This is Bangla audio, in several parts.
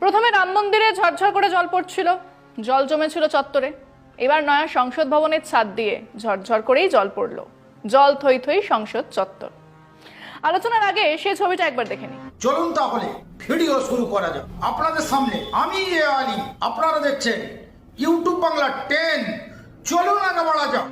প্রথমে রাম মন্দিরে ঝরঝর করে জল পড়ছিল। জল জমেছিল চত্বরে। এবার নয়া সংসদ ভবনের ছাদ দিয়ে ঝরঝর করেই জল পড়ল। জল থই থই সংসদ চত্বর। আলোচনার আগে সেই ছবিটা একবার দেখে নিই। চলুন তাহলে, ভিডিও শুরু করা যাক। আপনাদের সামনে আমি এ আলী। আপনারা দেখছেন ইউটিউব বাংলা টেন। চলুন আগে বাড়া যাক।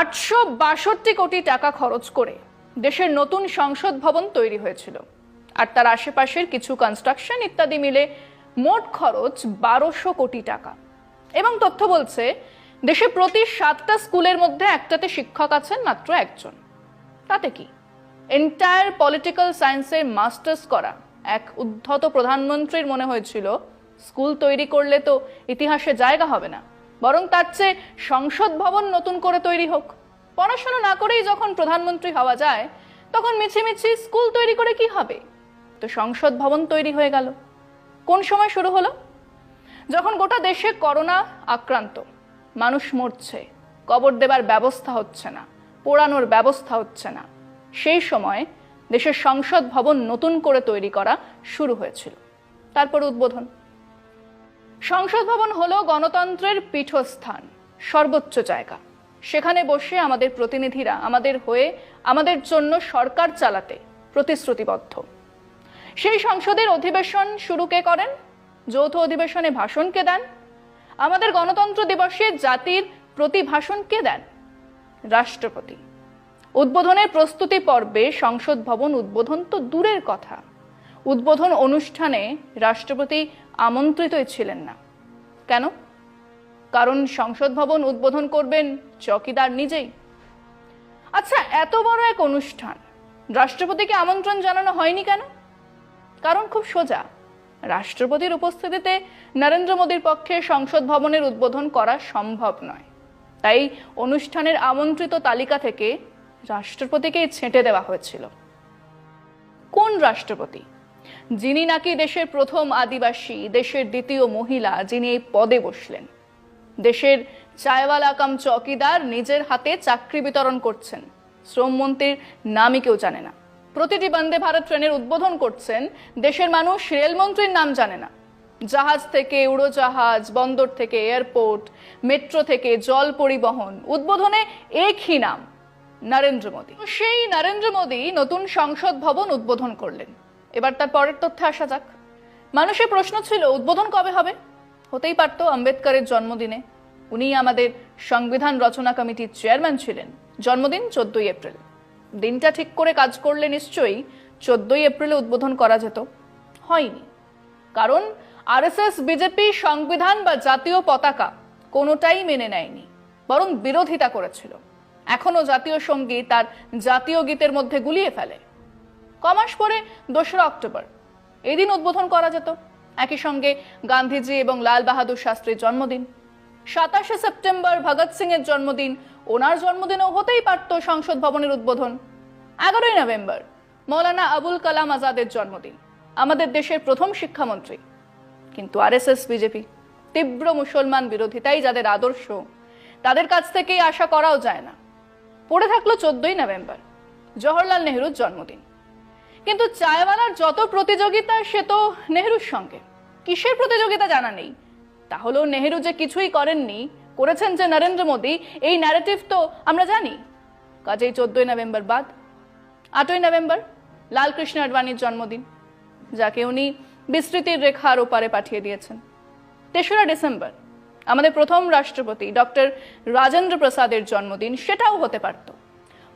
আটশো বাষট্টি কোটি টাকা খরচ করে দেশের নতুন সংসদ ভবন তৈরি হয়েছিল। আর তার আশেপাশের কিছু কনস্ট্রাকশন ইত্যাদি মিলে মোট খরচ বারোশো কোটি টাকা। এবং তথ্য বলছে, দেশে প্রতি সাতটা স্কুলের মধ্যে একটাতে শিক্ষক আছেন মাত্র একজন। তাতে কি? এন্টায়ার পলিটিক্যাল সায়েন্সের মাস্টার্স করা এক উদ্ধত প্রধানমন্ত্রীর মনে হয়েছিল, স্কুল তৈরি করলে তো ইতিহাসে জায়গা হবে না। বরং তার চেয়ে সংসদ ভবন নতুন করে তৈরি হোক। পড়াশোনা না করেই যখন প্রধানমন্ত্রী হওয়া যায়, তখন মিছিমিছি স্কুল তৈরি করে কি হবে? তো সংসদ ভবন তৈরি হয়ে গেল। কোন সময় শুরু হলো? যখন গোটা দেশে করোনা আক্রান্ত, মানুষ মরছে, কবর দেবার ব্যবস্থা হচ্ছে না, পোড়ানোর ব্যবস্থা হচ্ছে না, সেই সময় দেশের সংসদ ভবন নতুন করে তৈরি করা শুরু হয়েছিল। তারপর উদ্বোধন। সংসদ ভবন হলো গণতন্ত্রের পীঠস্থান, সর্বোচ্চ জায়গা। সেখানে বসে আমাদের প্রতিনিধিরা আমাদের হয়ে আমাদের জন্য সরকার চালাতে প্রতিশ্রুতিবদ্ধ। সেই সংসদের অধিবেশন শুরু কে করেন? যৌথ অধিবেশনে ভাষণ কে দেন? আমাদের গণতন্ত্র দিবসে জাতির প্রতি ভাষণ কে দেন? রাষ্ট্রপতি। উদ্বোধনের প্রস্তুতি পর্বে সংসদ ভবন উদ্বোধন তো দূরের কথা। উদ্বোধন অনুষ্ঠানে রাষ্ট্রপতি আমন্ত্রিতই ছিলেন না। কেন? কারণ সংসদ ভবন উদ্বোধন করবেন চকিদার নিজেই। আচ্ছা এত বড় এক অনুষ্ঠান, রাষ্ট্রপতিকে আমন্ত্রণ জানানো হয়নি কেন? কারণ খুব সোজা, রাষ্ট্রপতির উপস্থিতিতে নরেন্দ্র মোদীর পক্ষে সংসদ ভবনের উদ্বোধন করা সম্ভব নয়। তাই অনুষ্ঠানের আমন্ত্রিত তালিকা থেকে রাষ্ট্রপতিকেই ছেঁটে দেওয়া হয়েছিল। কোন রাষ্ট্রপতি? যিনি নাকি দেশের প্রথম আদিবাসী, দেশের দ্বিতীয় মহিলা যিনি এই পদে বসলেন। দেশের চায়ওয়ালা কাম চকিদার নিজের হাতে চাকরি বিতরণ করছেন। শ্রমমন্ত্রীর নামই কেউ জানে না। প্রতিটি বন্দে ভারত ট্রেনের উদ্বোধন করছেন দেশের মানুষ, রেলমন্ত্রীর নাম জানে না। জাহাজ থেকে উড়োজাহাজ, বন্দর থেকে এয়ারপোর্ট, মেট্রো থেকে জল পরিবহন, উদ্বোধনে একই নাম, নরেন্দ্র মোদী। সেই নরেন্দ্র মোদী নতুন সংসদ ভবন উদ্বোধন করলেন। এবার তার পরের তথ্যে আসা যাক। মানুষের প্রশ্ন ছিল, উদ্বোধন কবে হবে? হতেই পারতো আম্বেদকরের জন্মদিনে। উনি আমাদের সংবিধান রচনা কমিটির চেয়ারম্যান ছিলেন। জন্মদিন চোদ্দই এপ্রিল। দিনটা ঠিক করে কাজ করলে নিশ্চয়ই চোদ্দই এপ্রিলে উদ্বোধন করা যেত। হয়নি। কারণ আরএসএস, বিজেপি, সংবিধান বা জাতীয় পতাকা কোনোটাই মেনে নেয়নি, বরং বিরোধিতা করেছিল। এখনও জাতীয় সংগীত তার জাতীয় গীতের মধ্যে গুলিয়ে ফেলে। কমাস পরে দোসরা অক্টোবর। এদিন উদ্বোধন করা যেত। একই সঙ্গে গান্ধীজি এবং লাল বাহাদুর শাস্ত্রীর জন্মদিন। সাতাশে সেপ্টেম্বর ভগৎ সিং এর জন্মদিন। ওনার জন্মদিনেও হতেই পারত সংসদ ভবনের উদ্বোধন। এগারোই নভেম্বর, মৌলানা আবুল কালাম আজাদের জন্মদিন, আমাদের দেশের প্রথম শিক্ষামন্ত্রী। কিন্তু আরএসএস, বিজেপি, তীব্র মুসলমান বিরোধিতাই যাদের আদর্শ, তাদের কাছ থেকেই আশা করাও যায় না। পড়ে থাকল চোদ্দই নভেম্বর, জওহরলাল নেহরুর জন্মদিন। কিন্তু চায়ওয়ালার যত প্রতিযোগিতা, সে তো নেহরুর সঙ্গে। কিসের প্রতিযোগিতা জানা নেই? তাহলেও নেহরু যে কিছুই করেননি, করেছেন যে নরেন্দ্র মোদী, এই ন্যারেটিভ তো আমরা জানি। কাজেই চোদ্দই নভেম্বর বাদ, আটই নভেম্বর, লালকৃষ্ণ আডবাণীর জন্মদিন, যাকে উনি বিস্তৃতির রেখার ওপারে পাঠিয়ে দিয়েছেন। তেসরা ডিসেম্বর, আমাদের প্রথম রাষ্ট্রপতি ডক্টর রাজেন্দ্র প্রসাদের জন্মদিন, সেটাও হতে পারত।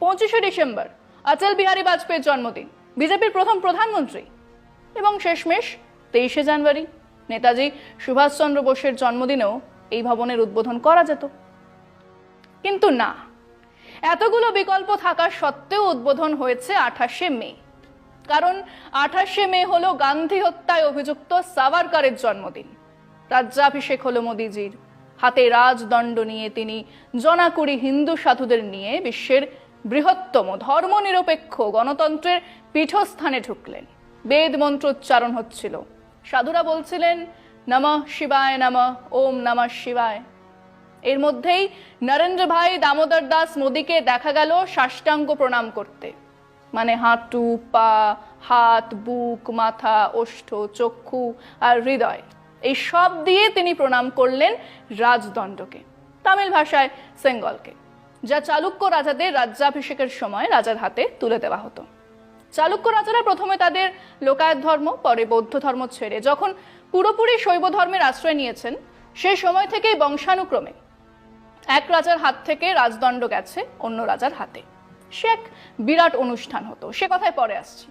পঁচিশে ডিসেম্বর, অটল বিহারী বাজপেয়ীর জন্মদিন বিজেপির প্রথম প্রধানমন্ত্রী। এবং শেষমেশ তেইশে জানুয়ারি নেতাজি সুভাষচন্দ্র বোসের জন্মদিনেও এই ভবনের উদ্বোধন করা যেত। কিন্তু না, এতগুলো বিকল্প থাকা সত্ত্বেও উদ্বোধন হয়েছে আঠাশে মে। কারণ আঠাশে মে হলো গান্ধী হত্যায় অভিযুক্ত সাভারকারের জন্মদিন। রাজ্যাভিষেক হলো মোদিজির। হাতে রাজদণ্ড নিয়ে তিনি জনাকুড়ি হিন্দু সাধুদের নিয়ে বিশ্বের বৃহত্তম ধর্মনিরপেক্ষ গণতন্ত্রের পীঠস্থানে ঢুকলেন। বেদ মন্ত্র উচ্চারণ হচ্ছিল। সাধুরা বলছিলেন, নম শিবায় নম, ওম নমঃ শিবায়। এর মধ্যেই নরেন্দ্র ভাই দামোদর দাস মোদীকে দেখা গেল সাষ্টাঙ্গ প্রণাম করতে। মানে হাঁটু, পা, হাত, বুক, মাথা, ওষ্ঠ, চক্ষু আর হৃদয়, এই সব দিয়ে তিনি প্রণাম করলেন রাজদণ্ডকে, তামিল ভাষায় সেঙ্গলকে। যা চালুক্য রাজাদের রাজ্যাভিষেকের সময় রাজার হাতে তুলে দেওয়া হতো। চালুক্য রাজারা প্রথমে তাদের লোকায়ত ধর্ম, পরে বৌদ্ধ ধর্ম ছেড়ে যখন পুরোপুরি শৈব ধর্মের আশ্রয় নিয়েছেন, সেই সময় থেকেই বংশানুক্রমে এক রাজার হাত থেকে রাজদণ্ড গেছে অন্য রাজার হাতে। সে এক বিরাট অনুষ্ঠান হতো। সে কথায় পরে আসছি।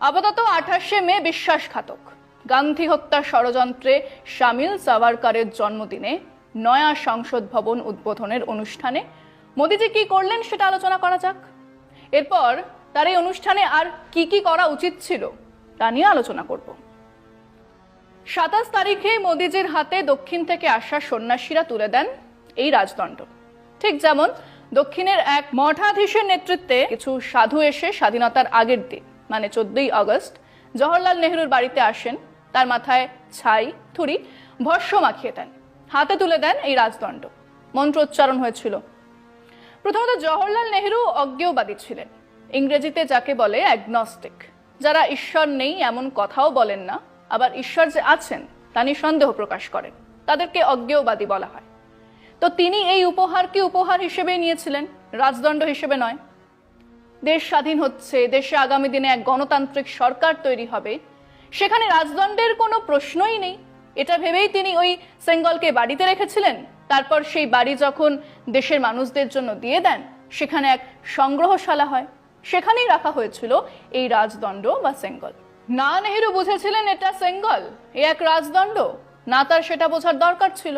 আপাতত আঠাশে মে বিশ্বাসঘাতক। গান্ধী হত্যা ষড়যন্ত্রে সামিল সাভারকারের জন্মদিনে নয়া সংসদ ভবন উদ্বোধনের অনুষ্ঠানে মোদিজি কি করলেন সেটা আলোচনা করা যাক। এরপর তার এই অনুষ্ঠানে আর কি কি করা উচিত ছিল, তা নিয়ে আলোচনা করব। সাতাশ তারিখে মোদিজির হাতে দক্ষিণ থেকে আসা সন্ন্যাসীরা তুলে দেন এই রাজদণ্ড। ঠিক যেমন দক্ষিণের এক মঠাধীশের নেতৃত্বে কিছু সাধু এসে স্বাধীনতার আগের দিন মানে চোদ্দই আগস্ট, জওহরলাল নেহরুর বাড়িতে আসেন, তার মাথায় ছাই, থুরি ভস্য মাখিয়ে দেন। হাতে তুলে দেন এই রাজদণ্ড। মন্ত্রোচ্চারণ হয়েছিল প্রথমত জওহরলাল নেহরু অজ্ঞেয়বাদী ছিলেন। ইংরেজিতে যাকে বলে অ্যাগনস্টিক যারা ঈশ্বর নেই, এমন কথাও বলেন না, আবার ঈশ্বর যে আছেন, তা নিয়ে সন্দেহ প্রকাশ করেন। তাদেরকে অজ্ঞেয়বাদী বলা হয়। তো তিনি এই উপহারকে উপহার হিসেবে নিয়েছিলেন? রাজদণ্ড হিসেবে নয়। দেশ স্বাধীন হচ্ছে, দেশে আগামী দিনে এক গণতান্ত্রিক সরকার তৈরি হবে, সেখানে রাজদণ্ডের কোনো প্রশ্নই নেই। এটা ভেবেই তিনি ওই সেঙ্গলকে বাড়িতে রেখেছিলেন? তারপর সেই বাড়ি যখন দেশের মানুষদের জন্য দিয়ে দেন, সেখানে এক সংগ্রহশালা হয়। সেখানেই রাখা হয়েছিল এই রাজদণ্ড বা সেঙ্গল। না নেহেরু বুঝেছিলেন এটা সেঙ্গল, এ এক রাজদণ্ড। না তার সেটা বোঝার দরকার ছিল।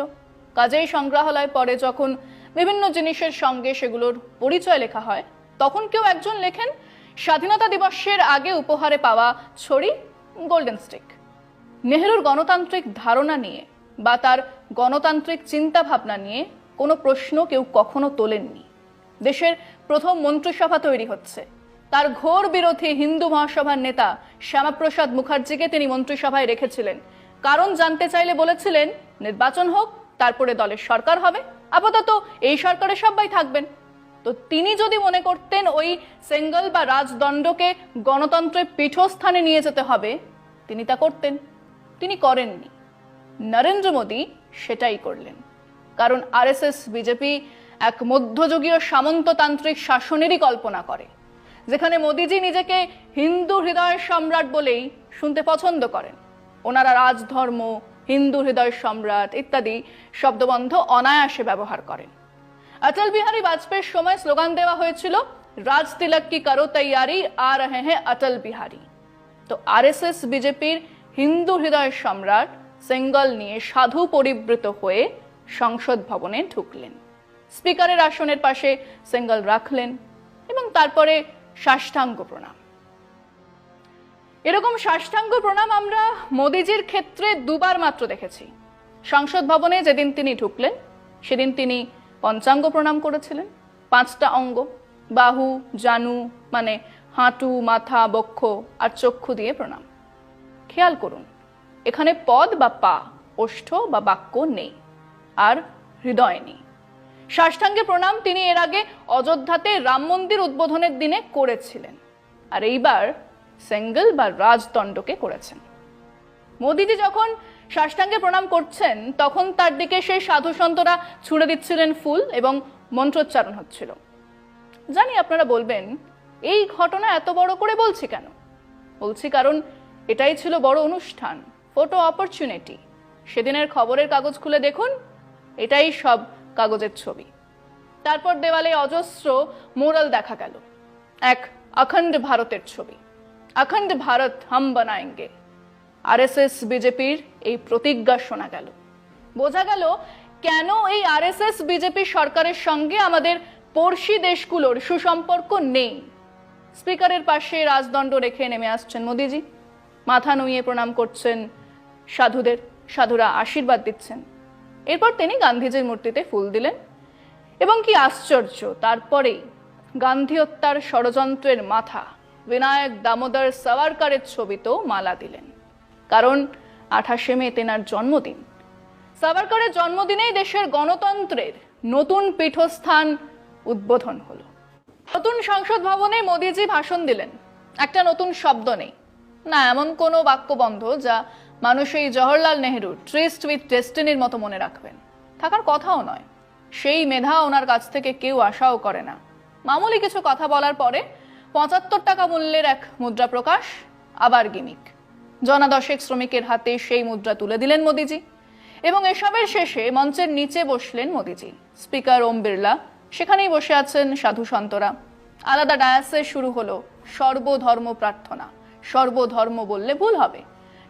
কাজেই সংগ্রহালয় পরে যখন বিভিন্ন জিনিসের সঙ্গে সেগুলোর পরিচয় লেখা হয়, তখন কেউ একজন লেখেন, স্বাধীনতা দিবসের আগে উপহারে পাওয়া ছড়ি, গোল্ডেন স্টিক। নেহরুর গণতান্ত্রিক ধারণা নিয়ে বা তার গণতান্ত্রিক চিন্তা ভাবনা নিয়ে কোনো প্রশ্ন কেউ কখনো তোলেননি। দেশের প্রথম মন্ত্রিসভা তৈরি হচ্ছে। তার ঘোর বিরোধী হিন্দু মহাসভার নেতা শ্যামাপ্রসাদ মুখার্জিকে তিনি মন্ত্রিসভায় রেখেছিলেন। কারণ জানতে চাইলে বলেছিলেন, নির্বাচন হোক, তারপরে দলের সরকার হবে। আপাতত এই সরকারে সবাই থাকবেন। তো তিনি যদি মনে করতেন ওই সেঙ্গল বা রাজদণ্ডকে গণতন্ত্রের পীঠস্থানে নিয়ে যেতে হবে, তিনি তা করতেন। তিনি করেননি। নরেন্দ্র মোদী সেটাই করলেন। কারণ আরএসএস, বিজেপি এক মধ্যযুগীয় সামন্ততান্ত্রিক শাসনেরই কল্পনা করে, যেখানে মোদিজি নিজেকে হিন্দু হৃদয়ের সম্রাট বলেই শুনতে পছন্দ করেন। ওনারা রাজধর্ম, হিন্দু হৃদয় সম্রাট ইত্যাদি শব্দবন্ধ অনায়াসে ব্যবহার করেন। অটল বিহারী বাজপেয়ীর সময় স্লোগান দেওয়া হয়েছিল রাজ তিলক কি করো তৈয়ারি আ রহে হ্যাঁ অটল বিহারী। তো আরএসএস, বিজেপির হিন্দু হৃদয় সম্রাট সেঙ্গল নিয়ে সাধু পরিবৃত হয়ে সংসদ ভবনে ঢুকলেন। স্পিকারের আসনের পাশে সেঙ্গল রাখলেন এবং তারপরে সাষ্টাঙ্গ প্রণাম। এরকম সাষ্টাঙ্গ প্রণাম আমরা মোদিজির ক্ষেত্রে দুবার মাত্র দেখেছি। সংসদ ভবনে যেদিন তিনি ঢুকলেন, সেদিন তিনি পঞ্চাঙ্গ প্রণাম করেছিলেন। পাঁচটা অঙ্গ, বাহু, জানু মানে হাঁটু, মাথা, বক্ষ আর চক্ষু দিয়ে প্রণাম। খেয়াল করুন এখানে পদ বা পা, ওষ্ঠ বা বাক্য নেই, আর হৃদয় নেই। সাষ্টাঙ্গে প্রণাম তিনি এর আগে অযোধ্যাতে রাম মন্দির উদ্বোধনের দিনে করেছিলেন, আর এইবার সেঙ্গল বা রাজদণ্ডকে করেছেন। মোদিজি যখন সাষ্টাঙ্গে প্রণাম করছেন, তখন তার দিকে সেই সাধু সন্তরা ছুড়ে দিচ্ছিলেন ফুল এবং মন্ত্রোচ্চারণ হচ্ছিল। জানি আপনারা বলবেন, এই ঘটনা এত বড় করে বলছি কেন? বলছি কারণ এটাই ছিল বড় অনুষ্ঠান। ফটো অপরচুনিটি সেদিনের খবরের কাগজ খুলে দেখুন, এটাই সব কাগজের ছবি। তারপর দেওয়ালে অজস্র মোরাল দেখা গেল, এক অখণ্ড ভারতের ছবি। অখণ্ড ভারত হাম বানায়েঙ্গে। আরএসএস বিজেপির এই প্রতিজ্ঞা শোনা গেল। বোঝা গেল, কেন এই আরএসএস বিজেপি সরকারের সঙ্গে আমাদের পড়শি দেশগুলোর সুসম্পর্ক নেই? স্পিকারের পাশে রাজদণ্ড রেখে নেমে আসছেন মোদিজি। মাথা নুইয়ে প্রণাম করছেন সাধুদের, সাধুরা আশীর্বাদ দিচ্ছেন। এরপর তিনি গান্ধীজির মূর্তিতে ফুল দিলেন। এবং কি আশ্চর্য, তারপরেই গান্ধী হত্যার ষড়যন্ত্রের মাথা বিনায়ক দামোদর সাভারকারের ছবিতেও মালা দিলেন। কারণ আঠাশে মে তেনার জন্মদিন। সাভারকরের জন্মদিনেই দেশের গণতন্ত্রের নতুন পীঠস্থান উদ্বোধন হলো। নতুন সংসদ ভবনে মোদিজি ভাষণ দিলেন। একটা নতুন শব্দ নেই। না, এমন কোনো বাক্যবন্ধ যা মানুষ এই জওহরলাল নেহরুর ট্রিস্ট উইথ ডেস্টিনির মতো মনে রাখবেন। থাকার কথাও নয়। সেই মেধা ওনার কাছ থেকে কেউ আশাও করে না। মামুলি কিছু কথা বলার পরে পঁচাত্তর টাকা মূল্যের এক মুদ্রা প্রকাশ, আবার গিমিক। জনা দশেক শ্রমিকের হাতে সেই মুদ্রা তুলে দিলেন মোদিজি এবং এসবের শেষে মঞ্চের নিচে বসলেন মোদিজি। স্পিকার ওম বিড়লা, সেখানেই বসে আছেন সাধু সন্তরা। আলাদা ডায়াসে শুরু হলো সর্বধর্ম প্রার্থনা। সর্বধর্ম বললে ভুল হবে।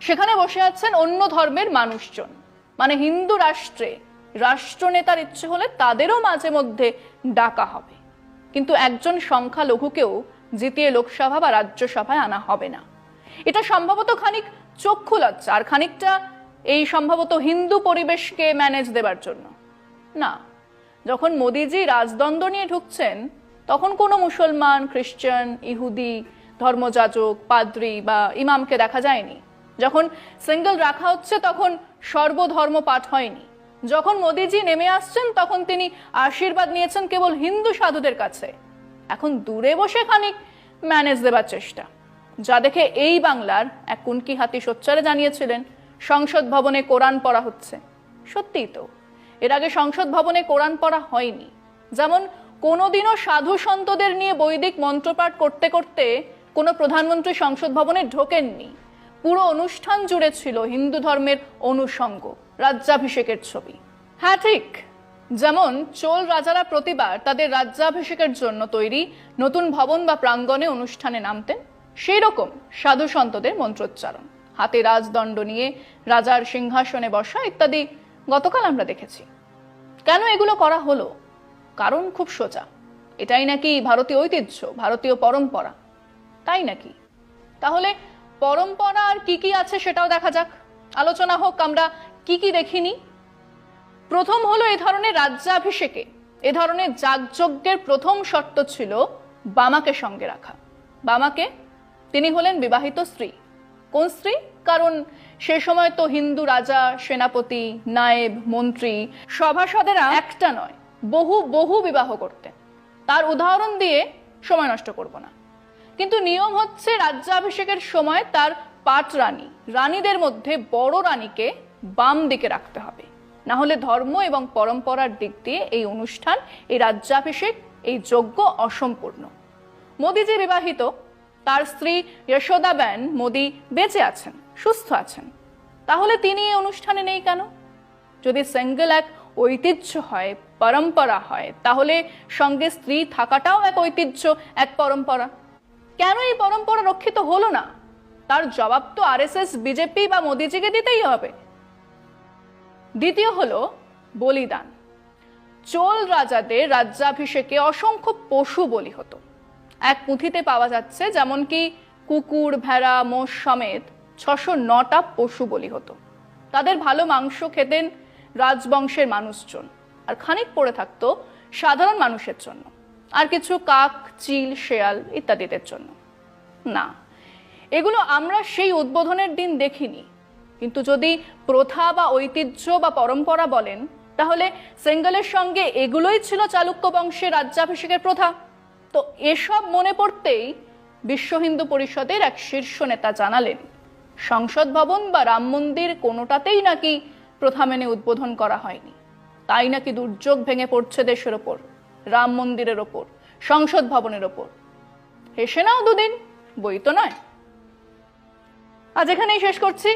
সেখানে বসে আছেন অন্য ধর্মের মানুষজন। মানে হিন্দু রাষ্ট্রে, রাষ্ট্রনেতার ইচ্ছে হলে তাদেরও মাঝে মধ্যে ডাকা হবে। কিন্তু একজন সংখ্যালঘুকেও জিতিয়ে লোকসভা বা রাজ্যসভায় আনা হবে না। এটা সম্ভবত খানিক চক্ষু লজ্জা, আর খানিকটা এই সম্ভবত হিন্দু পরিবেশকে ম্যানেজ দেবার জন্য। না, যখন মোদিজি রাজদণ্ড নিয়ে ঢুকছেন, তখন কোনো মুসলমান খ্রিস্টান ইহুদি ধর্মযাজক, পাদ্রি বা ইমামকে দেখা যায়নি। যখন সিঙ্গেল রাখা হচ্ছে তখন সর্বধর্ম পাঠ হয়নি। যখন মোদিজি নেমে আসছেন তখন তিনি আশীর্বাদ নিয়েছেন কেবল হিন্দু সাধুদের কাছে। এখন দূরে বসে খানিক ম্যানেজ দেবার চেষ্টা। যা দেখে এই বাংলার এক কুনকি হাতি সোচ্চারে জানিয়েছিলেন, সংসদ ভবনে কোরআন পড়া হচ্ছে। সত্যিই তো, এর আগে সংসদ ভবনে কোরআন পড়া হয়নি। যেমন কোনোদিনও সাধু সন্তদের নিয়ে বৈদিক মন্ত্রপাঠ করতে করতে কোনো প্রধানমন্ত্রী সংসদ ভবনে ঢোকেননি। পুরো অনুষ্ঠান জুড়ে ছিল হিন্দু ধর্মের অনুষঙ্গ রাজ্যাভিষেকের ছবি। হ্যাঁ ঠিক। যেমন চোল রাজারা প্রতিবার তাদের রাজ্যাভিষেকের জন্য তৈরি নতুন ভবন বা প্রাঙ্গণে অনুষ্ঠানে নামতেন সেই রকম সাধু সন্তদের মন্ত্রোচ্চারণ। হাতে রাজদণ্ড নিয়ে রাজার সিংহাসনে বসা ইত্যাদি গতকাল আমরা দেখেছি। কেন এগুলো করা হলো? কারণ খুব সোজা। এটাই নাকি ভারতীয় ঐতিহ্য, ভারতীয় পরম্পরা। তাই নাকি? তাহলে পরম্পরা আর কি কি আছে সেটাও দেখা যাক। আলোচনা হোক, আমরা কি কি দেখিনি। প্রথম হলো এ ধরনের রাজ্যাভিষেকে। এ ধরনের যাগযজ্ঞের প্রথম শর্ত ছিল বামাকে সঙ্গে রাখা। বামাকে, তিনি হলেন বিবাহিত স্ত্রী। কোন স্ত্রী? কারণ সে সময় তো হিন্দু রাজা, সেনাপতি, নায়েব, মন্ত্রী, সভাসদেরা একটা নয়, বহু বহু বিবাহ করতেন। তার উদাহরণ দিয়ে সময় নষ্ট করব না। কিন্তু নিয়ম হচ্ছে রাজ্যাভিষেকের সময় তার পাট রানী। রানীদের মধ্যে বড় রানীকে বাম দিকে রাখতে হবে। না হলে ধর্ম এবং পরম্পরার দিক দিয়ে এই অনুষ্ঠান, এই রাজ্যাভিষেক, এই যজ্ঞ অসম্পূর্ণ। মোদিজি বিবাহিত, তার স্ত্রী যশোদা যশোদাবেন মোদি বেঁচে আছেন, সুস্থ আছেন। তাহলে তিনি এই অনুষ্ঠানে নেই কেন? যদি সিঙ্গেল এক ঐতিহ্য হয়, পরম্পরা হয়, তাহলে সঙ্গে স্ত্রী থাকাটাও এক ঐতিহ্য, এক পরম্পরা। কেন এই পরম্পরা রক্ষিত হলো না? তার জবাব তো আরএসএস, বিজেপি বা মোদিজিকে দিতেই হবে। দ্বিতীয় হলো বলিদান। চোল রাজাদের রাজ্যাভিষেকে অসংখ্য পশু বলি হতো। এক পুঁথিতে পাওয়া যাচ্ছে যেমন কি কুকুর, ভেড়া, মোষ সমেত ছশো নটা পশু বলি হতো। তাদের ভালো মাংস খেতেন রাজবংশের মানুষজন। আর খানিক পড়ে থাকতো সাধারণ মানুষের জন্য। আর কিছু কাক, চিল, শেয়াল ইত্যাদিদের জন্য। না, এগুলো আমরা সেই উদ্বোধনের দিন দেখিনি। কিন্তু যদি প্রথা বা ঐতিহ্য বা পরম্পরা বলেন, তাহলে সেঙ্গলের সঙ্গে এগুলোই ছিল চালুক্য বংশের রাজ্যাভিষেকের প্রথা। তো এসব মনে পড়তেই বিশ্ব হিন্দু পরিষদের এক শীর্ষ নেতা জানালেন, সংসদ ভবন বা রাম মন্দির কোনোটাতেই নাকি প্রথা মেনে উদ্বোধন করা হয়নি। তাই নাকি দুর্যোগ ভেঙে পড়ছে দেশের ওপর। রাম মন্দিরের ওপর, সংসদ ভবনের ওপর। হেসে নাও দুদিন, বই তো নয়। আজ এখানেই শেষ করছি।